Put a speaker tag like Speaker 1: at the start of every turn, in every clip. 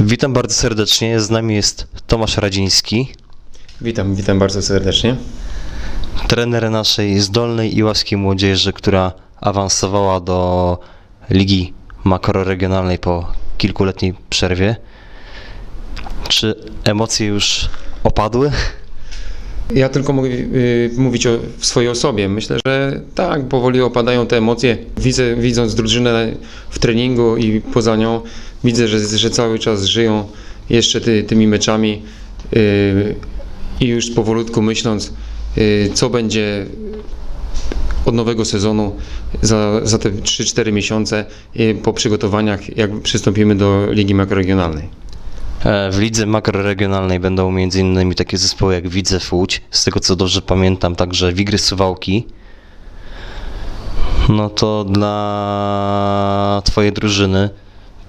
Speaker 1: Witam bardzo serdecznie. Z nami jest Tomasz Radziński,
Speaker 2: Witam, witam bardzo serdecznie.
Speaker 1: trener naszej zdolnej i łaskiej młodzieży, która awansowała do ligi makroregionalnej po kilkuletniej przerwie. Czy emocje już opadły?
Speaker 2: Ja tylko mogę y, mówić o w swojej osobie. Myślę, że tak, powoli opadają te emocje. Widzę, widząc drużynę w treningu i poza nią, widzę, że, że cały czas żyją jeszcze ty, tymi meczami y, i już powolutku myśląc, y, co będzie od nowego sezonu za, za te 3-4 miesiące y, po przygotowaniach, jak przystąpimy do Ligi Makroregionalnej.
Speaker 1: E, W lidze makroregionalnej będą m.in. takie zespoły jak Widzew Łódź, z tego co dobrze pamiętam, także Wigry Suwałki. No to dla Twojej drużyny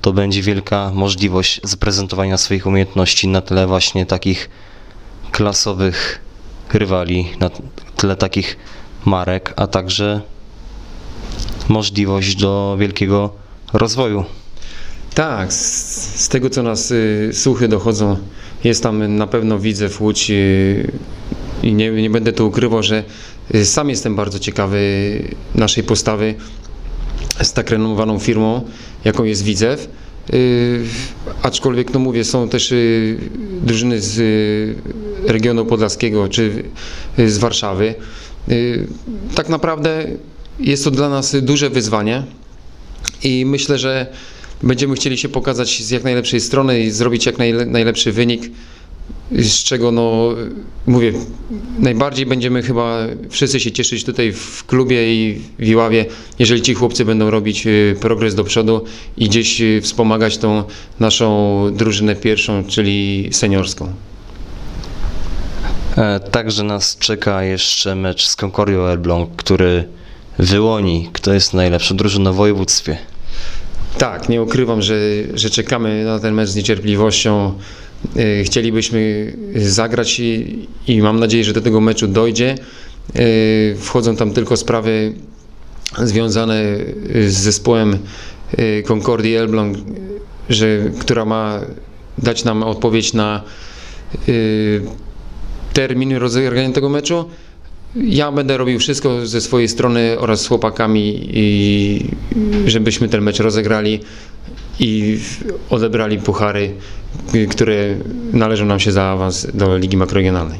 Speaker 1: to będzie wielka możliwość zaprezentowania swoich umiejętności na tle właśnie takich klasowych rywali, na tle takich marek, a także możliwość do wielkiego rozwoju.
Speaker 2: Tak, z, z tego co nas y, słuchy dochodzą, jest tam na pewno widzę w Łódź y, i nie, nie będę tu ukrywał, że y, sam jestem bardzo ciekawy naszej postawy z tak renomowaną firmą, jaką jest Widzew. Y, aczkolwiek, no mówię, są też y, drużyny z y, regionu podlaskiego czy y, z Warszawy. Y, tak naprawdę jest to dla nas duże wyzwanie i myślę, że będziemy chcieli się pokazać z jak najlepszej strony i zrobić jak najle, najlepszy wynik, z czego no mówię, najbardziej będziemy chyba wszyscy się cieszyć tutaj w klubie i w Iławie, jeżeli ci chłopcy będą robić y, progres do przodu i gdzieś y, wspomagać tą naszą drużynę pierwszą, czyli seniorską.
Speaker 1: E, Także nas czeka jeszcze mecz z Concordią Elbląg, który wyłoni, kto jest najlepszą drużyną w województwie.
Speaker 2: Tak, nie ukrywam, że, że czekamy na ten mecz z niecierpliwością. Y, Chcielibyśmy zagrać i, i mam nadzieję, że do tego meczu dojdzie. Y, Wchodzą tam tylko sprawy związane y, z zespołem Concordii Elbląg, że, która ma dać nam odpowiedź na termin rozegrania tego meczu. Ja będę robił wszystko ze swojej strony oraz z chłopakami, i żebyśmy ten mecz rozegrali i odebrali puchary, które należą nam się za awans do Ligi Makroregionalnej.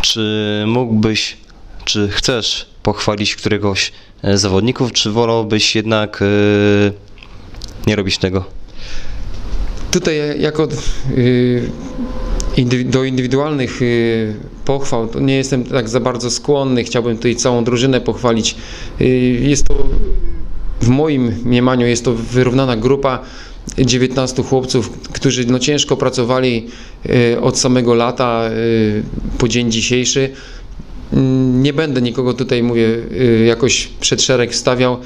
Speaker 1: Czy mógłbyś, czy chcesz pochwalić któregoś e, z zawodników, czy wolałbyś jednak e, nie robić tego?
Speaker 2: Tutaj jako y, do indywidualnych y, pochwał nie jestem tak za bardzo skłonny. Chciałbym tutaj całą drużynę pochwalić. Y, jest to w moim mniemaniu jest to wyrównana grupa 19 chłopców, którzy no ciężko pracowali y, od samego lata y, po dzień dzisiejszy. Mm, Nie będę nikogo tutaj, mówię, jakoś przed szereg stawiał,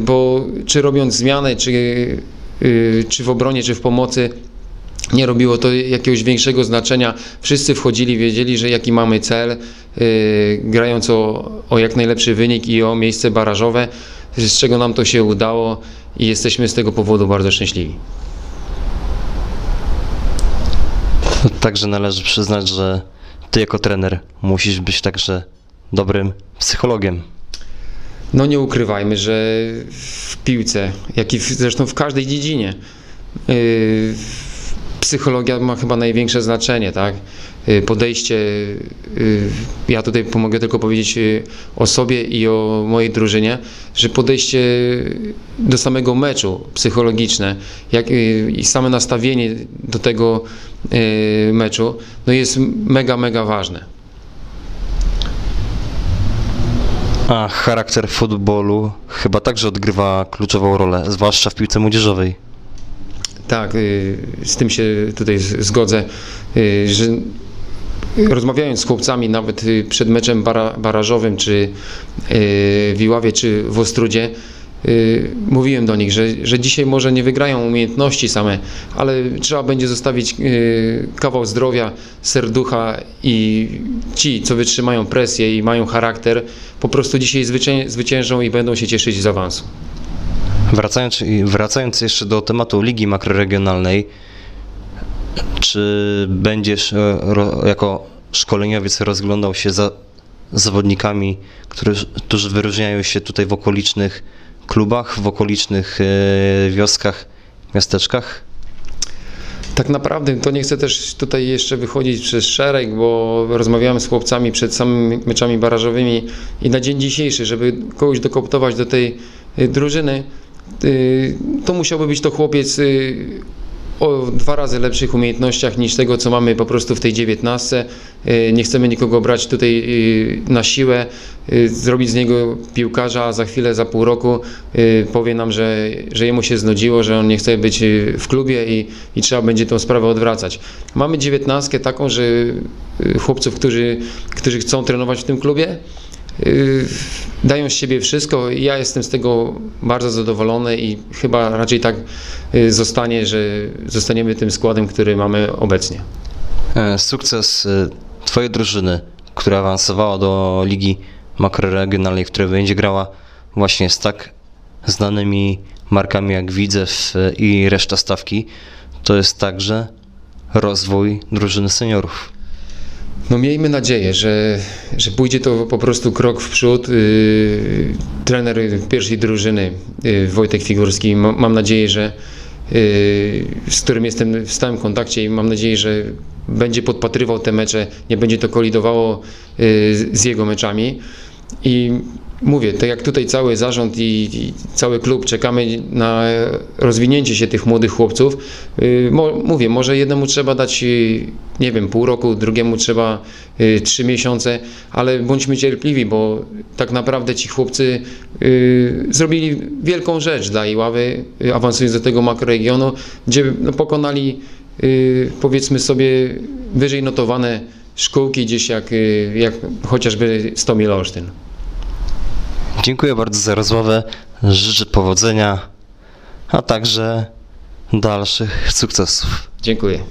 Speaker 2: bo czy robiąc zmiany, czy, czy w obronie, czy w pomocy, nie robiło to jakiegoś większego znaczenia. Wszyscy wchodzili, wiedzieli, że jaki mamy cel, y, grając o, o jak najlepszy wynik i o miejsce barażowe, z czego nam to się udało i jesteśmy z tego powodu bardzo szczęśliwi.
Speaker 1: Także należy przyznać, że ty jako trener musisz być także dobrym psychologiem.
Speaker 2: No nie ukrywajmy, że w piłce, jak i w, zresztą w każdej dziedzinie, yy, psychologia ma chyba największe znaczenie, tak? Yy, podejście, yy, ja tutaj pomogę tylko powiedzieć yy, o sobie i o mojej drużynie, że podejście do samego meczu psychologiczne jak, i same nastawienie do tego meczu no jest mega, mega ważne.
Speaker 1: A charakter futbolu chyba także odgrywa kluczową rolę, zwłaszcza w piłce młodzieżowej.
Speaker 2: Tak, y, z tym się tutaj zgodzę, y, że rozmawiając z chłopcami nawet y, przed meczem bara, barażowym, czy w Iławie, czy w Ostrudzie, mówiłem do nich, że, że dzisiaj może nie wygrają umiejętności same, ale trzeba będzie zostawić kawał zdrowia, serducha i ci, co wytrzymają presję i mają charakter, po prostu dzisiaj zwycię- zwyciężą i będą się cieszyć z awansu.
Speaker 1: Wracając, wracając jeszcze do tematu Ligi Makroregionalnej, czy będziesz e, jako szkoleniowiec rozglądał się za zawodnikami, którzy, którzy wyróżniają się tutaj w okolicznych klubach, w okolicznych e, wioskach, miasteczkach?
Speaker 2: Tak naprawdę to nie chcę też tutaj jeszcze wychodzić przez szereg, bo rozmawiałem z chłopcami przed samymi meczami barażowymi i na dzień dzisiejszy, żeby kogoś dokoptować do tej y, drużyny, to musiałby być to chłopiec y, o dwa razy lepszych umiejętnościach niż tego, co mamy po prostu w tej dziewiętnastce. Y, Nie chcemy nikogo brać tutaj y, na siłę, y, zrobić z niego piłkarza, a za chwilę, za pół roku y, powie nam, że, że jemu się znudziło, że on nie chce być y, w klubie i, i trzeba będzie tą sprawę odwracać. Mamy dziewiętnastkę taką, że y, chłopców, którzy, którzy chcą trenować w tym klubie, y, dają z siebie wszystko. Ja jestem z tego bardzo zadowolony i chyba raczej tak y, zostanie, że zostaniemy tym składem, który mamy obecnie.
Speaker 1: E, Sukces e, Twojej drużyny, która awansowała do Ligi Makroregionalnej, w której będzie grała właśnie z tak znanymi markami jak Widzew i reszta stawki, to jest także rozwój drużyny seniorów.
Speaker 2: No miejmy nadzieję, że, że pójdzie to po prostu krok w przód. Yy, trener pierwszej drużyny yy, Wojtek Figurski, ma, mam nadzieję, że yy, z którym jestem w stałym kontakcie i mam nadzieję, że będzie podpatrywał te mecze, nie będzie to kolidowało z jego meczami. I mówię, tak jak tutaj cały zarząd i, i cały klub czekamy na rozwinięcie się tych młodych chłopców. Yy, mo, mówię, może jednemu trzeba dać, yy, nie wiem, pół roku, drugiemu trzeba yy, trzy miesiące, ale bądźmy cierpliwi, bo tak naprawdę ci chłopcy yy, zrobili wielką rzecz dla Iławy, yy, awansując do tego makroregionu, gdzie no, pokonali, yy, powiedzmy sobie, wyżej notowane szkółki gdzieś jak, jak chociażby Stomil Olsztyn.
Speaker 1: Dziękuję bardzo za rozmowę, życzę powodzenia, a także dalszych sukcesów.
Speaker 2: Dziękuję.